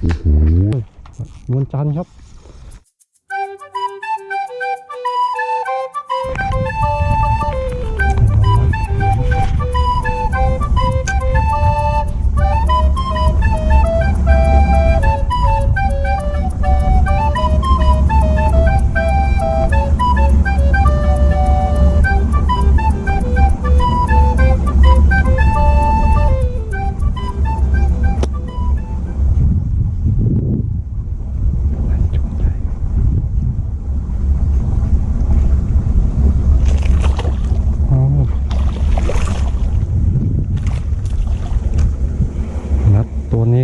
โอ้โหนวลจันทร์ครับ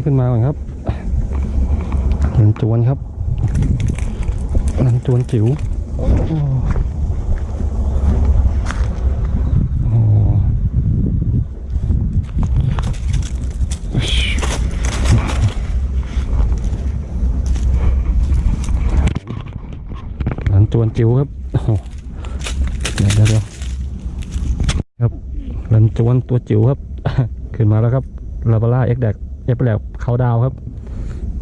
ขึ้นมาก่อนครับนันจวนครับนันจวนจิ๋วโอ้โอ้นันจวนจิ๋วครับเดี๋ยวเดี๋ยวครับรันจวนตัวจิ๋วครับ ขึ้นมาแล้วครับลาบาร่าเอ็กแดก เอฟแลบเขาดาวครับ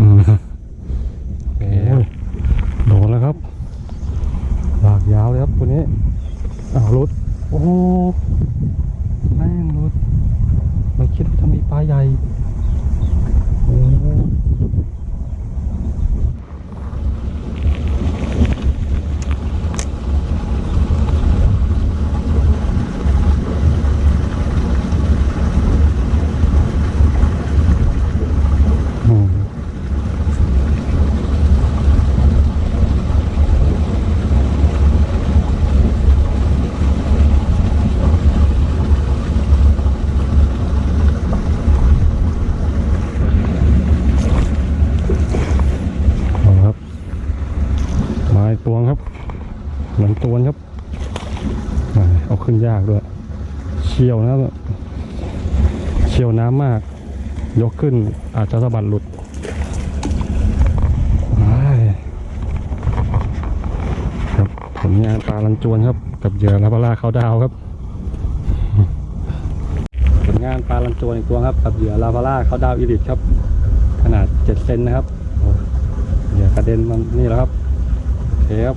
อืมโอ้ยโดนแล้วครับลากยาวเลยครับตัวนี้อ้าวรุด โอ้แม่งรุด ไม่คิดว่าจะมีปลาใหญ่โอ้อืมเอาละครับมาอีกตัวครับหลัง ตัวครับเอาขึ้นยากด้วย เชี่ยวนะครับเชี่ยวน้ำมาก ยกขึ้นอาจจะสะบัดหลุดครับผลงานปลาลันจวนครับ กับเหยื่อลาบาร่าเขาดาวครับ ผลงานปลาลันจวนอีกตัวครับ กับเหยื่อลาบาร่าเขาดาวอีลิทครับ ขนาด 7 เซนนะครับเหยื่อกระเด็นมันนี่แล้วครับโอเคครับ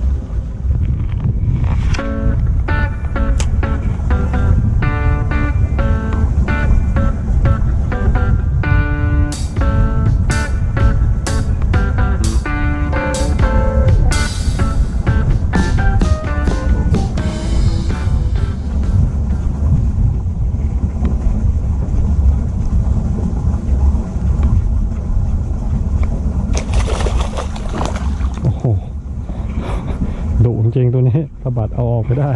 เอาออกไปได้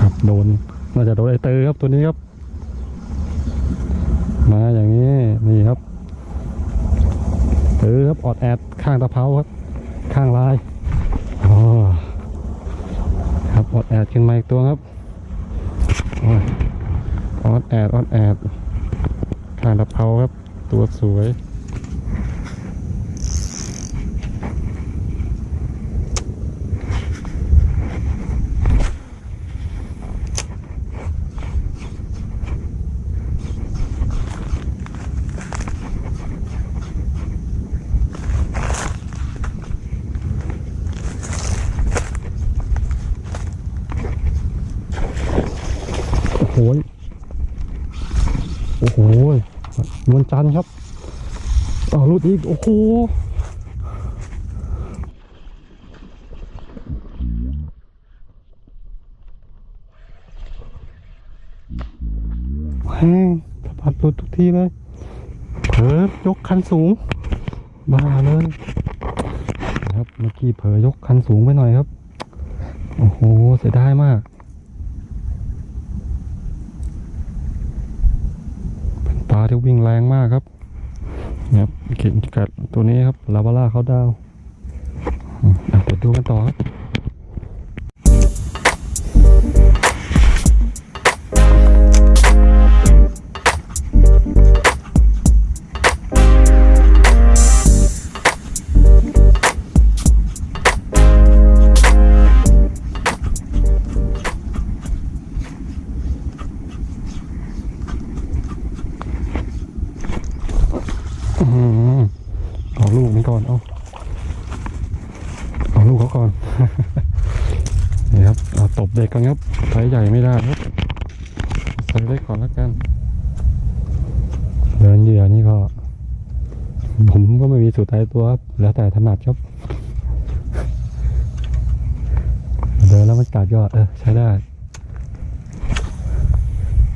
ครับโดนน่าจะโดนไอเตอร์ครับตัวนี้ครับ มาอย่างนี้นี่ครับถือครับออดแอดข้างตะเภาครับ ข้างลาย อ๋อครับอดแอดขึ้นมาอีกตัวครับออดแอดออดแอดขางตะเภาครับ ตัวสวย ยโอ้โหยนวลจันทร์ครับอ๋อรุดอีก โอ้โหแห้งสะพัดหลุดทุกทีเลยเผลอยกคันสูง บ้าเลยครับเมื่อกี้เผลอยกคันสูงไปหน่อยครับ โอ้โห เสียดายมาก เป็นปลา ที่วิ่งแรงมากครับเนี่ยเข็นกัดตัวนี้ครับลาบาร่าเขาดาวอะเดี๋ยวดูกันต่อครับ บเด็กกันครับไซส์ใหญ่ไม่ได้ครับไซส์เล็กก่อนแล้วกัน เดินเหยื่อนี่ก็ ผมก็ไม่มีสูตรตายตัวครับ แล้วแต่ถนัดครับ เดินแล้วมันกัดก็เออใช้ได้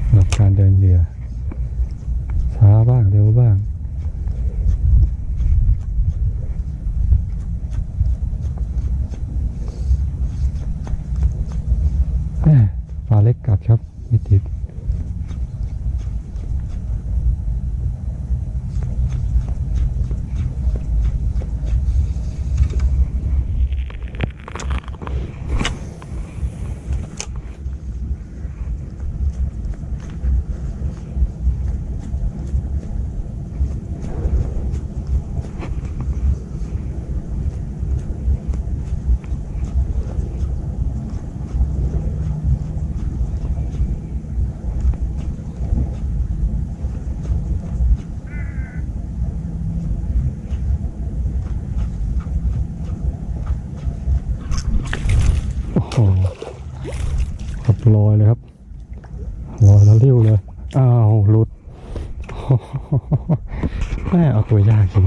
สำหรับการเดินเหยื่อช้าบ้างเร็วบ้าง แม่ปลาเล็กกัดครับ ไม่ติด โอ้โหครับลอย เลยครับลอยแล้วเรียวเลย อ้าวหลุดแม่เอาตัวยากจริง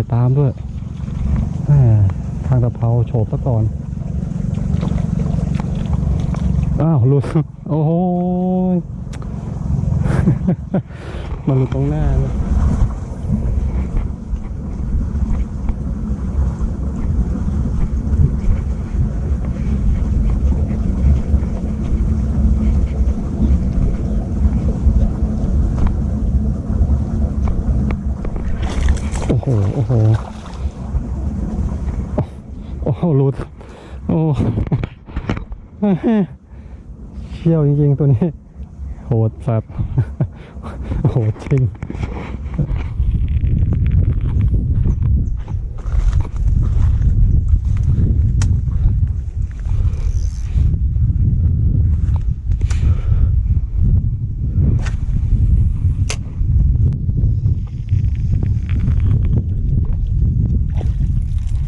ญ่ตามด้วยทางตะเภาโฉบซะก่อน อ้าวหลุด โอ้โหมันหลุดตรงหน้าเลย โอ้โห โอ้โห โอ้โหหลุด โอ้เชี่ยวจริงๆ ตัวนี้ โหดสัตว์โหดจริง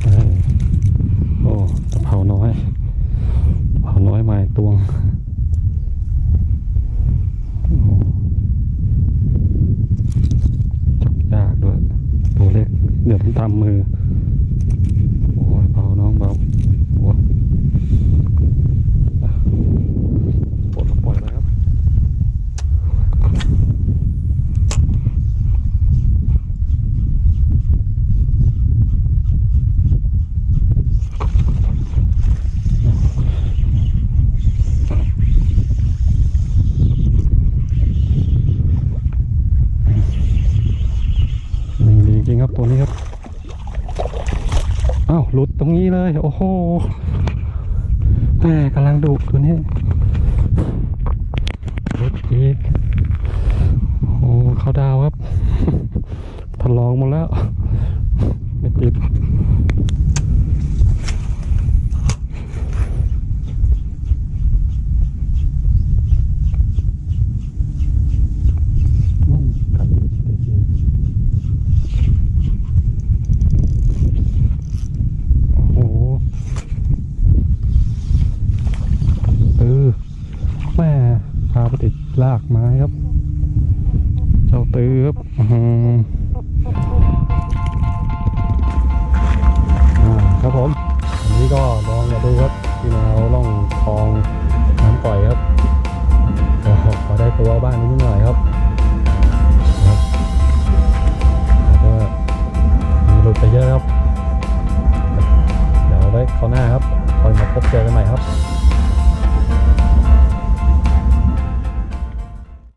เออโอ้ตะเผาน้อยเผาน้อยมาอีกตวงโอ้จับยากด้วย ตัวเล็ก เดี๋ยวผมทำมือ โอ้ยเบาน้องเบาโอ้อะปลดปล่อยไปครับนี่ดีจริงครับตัวนี้ครับ อ้าวหลุดตรงนี้เลย โอ้โหแม่กำลังดุตัวนี้หลุดอีกโอ้เขาดาวครับทดลองหมดแล้ว ไม่ติด อืมกัดติดอีก โอ้โห เออแม่พาไปติด ลากไม้ครับ เจ้าตื้อครับอื้อหืออ่าครับผม อันนี้ก็ลองมาดูครับที่แนวล่องคลอง